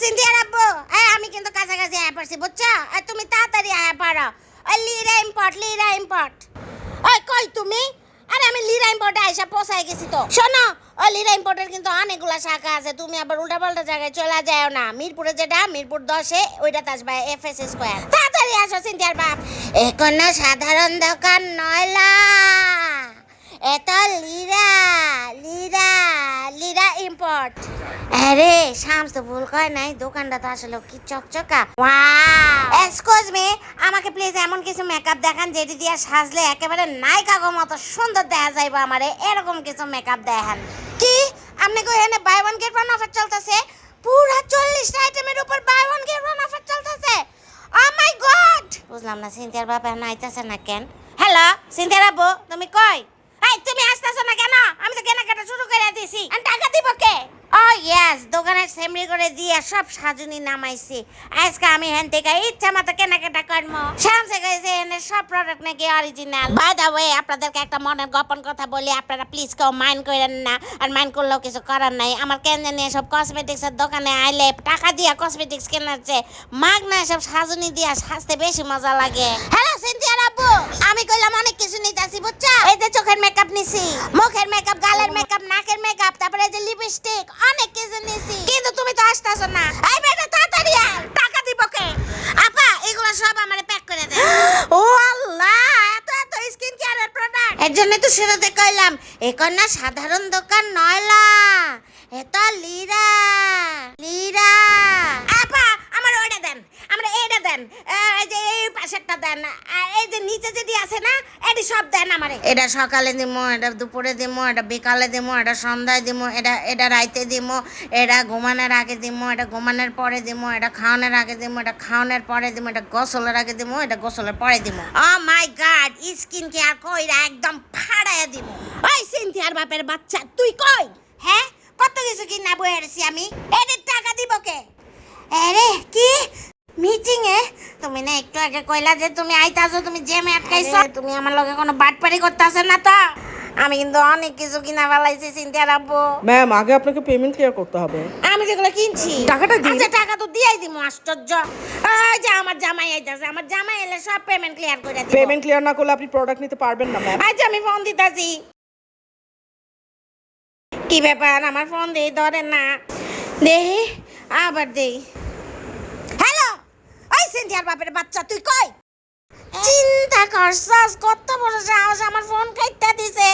সিন্ধিয়া রাব্বু। এই, আমি কিন্তু কাছাকাছি আয়া পড়ছি, বুঝছ? এই, তুমি তাড়াতাড়ি আয়া পড়ো। ওই লিরা ইম্পর্ট লিরা ইম্পর্ট ওই কই তুমি? আরে, আমি লিরা ইম্পোর্টে আইসা পৌঁছায় গেছি তো। শোনো ওই লিরা ইম্পোর্টের কিন্তু অনেকগুলা শাখা আছে, তুমি আবার উল্টাপাল্টা জায়গায় চলে যাও না। মিরপুরে যেটা, মিরপুর দশে ওইটাতে আসবে এফ এস স্কোয়ার তাড়াতাড়ি আসো, সিন্ধিয়ার বাপ। এ কোনো সাধারণ দোকান নয়লা। এত লিরা লিরা লিরা ইম্পোর্ট আরে শামস তো ভুল কয় নাই দোকানটা তো আসলে কি চকচকা। এক্সকিউজ মি আমাকে প্লিজ এমন কিছু মেকআপ দেখান যেটি দিয়ে সাজলে একেবারে নায়িকা মতো সুন্দর দেখা যাইবো আমারে। এরকম কিছু মেকআপ দেখান। কি? আপনি কই এনে buy one get one offer চলতেছে? পুরা চল্লিশটা আইটেমের উপর buy one get one offer চলতেছে। ও মাই গড বুঝলাম না সিনথিয়ার বাবা এখন আইতাছে না কেন? হ্যালো সিনথিয়ার আব্বু তুমি কই? এই তুমি আসতেছো না কেন? আমি তো কেনাকাটা শুরু করে আর টাকা দিব কে? দোকানের সেমরি করে দিয়ে সব সাজুনি নামাইছি। আজকে আমি হেন থেকে ইচ্ছা মতো কেনাকাটা করব শামসে গেছে এনে সব প্রোডাক্ট নাকি অরিজিনাল বাই দা ওয়ে আপনাদেরকে একটা মনের গোপন কথা বলি আপনারা প্লিজ কেউ মাইন্ড করেন না আর মাইন্ড করলেও কিছু করার নাই। আমার কেন জানি সব কসমেটিক্সের দোকানে আইলে টাকা দিয়া কসমেটিক্স কেনার চেয়ে মাগ না সব সাজুনি দিয়া সাজতে বেশি মজা লাগে। হ্যালো সিনথিয়া আব্বু আমি কইলাম অনেক কিছু নিতেছি বুঝছ? এই যে চোখের মেকআপ নিছি মুখের মেকআপ গালের মেকআপ নাকের মেকআপ তারপরে এই যে লিপস্টিক অনেক কিছু নিছি। কিন্তু তুমি তো আসতেছো না। এই বেটা তাড়াতাড়ি আয়। টাকা দিব কে? আপা এগুলো সব আমারে প্যাক করে দে। ও আল্লাহ এত এত স্কিন কেয়ারের প্রোডাক্টের জন্য তো শুরুতে কইলাম এ না সাধারণ দোকান নয়লা এটা লিরা লিরা আপা আমার ওটা দেন আমরা এইটা দেন আহ, এই যে এই পাশেরটা দেন আর এই যে নিচে যেটি আছে না এটি সব দেন আমারে। এটা সকালে দিমো এটা দুপুরে দিমো এটা বিকালে দিমো এটা সন্ধ্যায় দিমো এটা এটা রাইতে দিমো এটা ঘুমানোর আগে দিমো এটা ঘুমানোর পরে দিমো এটা খাওয়ানোর আগে দিমো এটা খাওয়ানোর পরে দিমো এটা গোসলের আগে দিমো এটা গোসলের পরে দিমো। Oh my god skin care কইরা একদম ফাড়াইয়া দিমো। ওই সিনথিয়ার বাপের বাচ্চা তুই কই? হ্যাঁ? কত কিছু কিনা বই আমি? এদের টাকা দিব কে আরে কি মিটিং এ তুমি আগে কইলা যে তুমি আইতাছো তুমি জেমে আটকাইছো। তুমি আমার লগে কোনো বাটপারি করতেছ না তো? আমি কিন্তু অনেক কিছু কিনা ফেলাইছি চিন্তা রাখব ম্যাম আগে আপনাকে পেমেন্ট ক্লিয়ার করতে হবে। আমি যেগুলো কিনছি। টাকাটা দিন। আচ্ছা টাকা তো দিয়াই দিমু আশ্চর্য। এই যে আমার জামাই আইতাছে আমার জামাই এলে সব পেমেন্ট ক্লিয়ার করে দিব। পেমেন্ট ক্লিয়ার না করলে আপনি প্রোডাক্ট নিতে পারবেন না ম্যাম। আচ্ছা আমি ফোন দিতাছি। কি ব্যাপার? আমার ফোন দেই ধরে না। দেহি আবার দেই। ওই সিন্ধিয়ার বাপের বাচ্চা তুই কই? চিন্তা করছস কত বড় সাহস আমার ফোন কাইটা দিছে।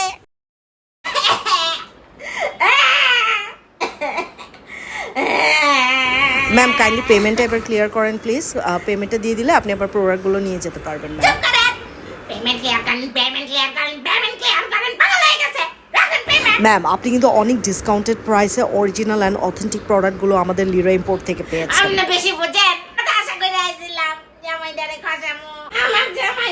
ম্যাম কাইন্ডলি পেমেন্টটা এবার ক্লিয়ার করেন প্লিজ পেমেন্টটা দিয়ে দিলে আপনি আবার প্রোডাক্টগুলো নিয়ে যেতে পারবেন ম্যাম পেমেন্ট ক্লিয়ার করেন পেমেন্ট ক্লিয়ার করেন পেমেন্ট ক্লিয়ার করেন পাগল হয়ে গেছে। ম্যাম আপনি কিন্তু অনেক ডিসকাউন্টেড প্রাইসে অরিজিনাল অ্যান্ড অথেন্টিক প্রোডাক্টগুলো আমাদের লিরা ইম্পোর্ট থেকে পেয়েছেন। আপনি বেশি বুঝেন খাজামু আমার জামাই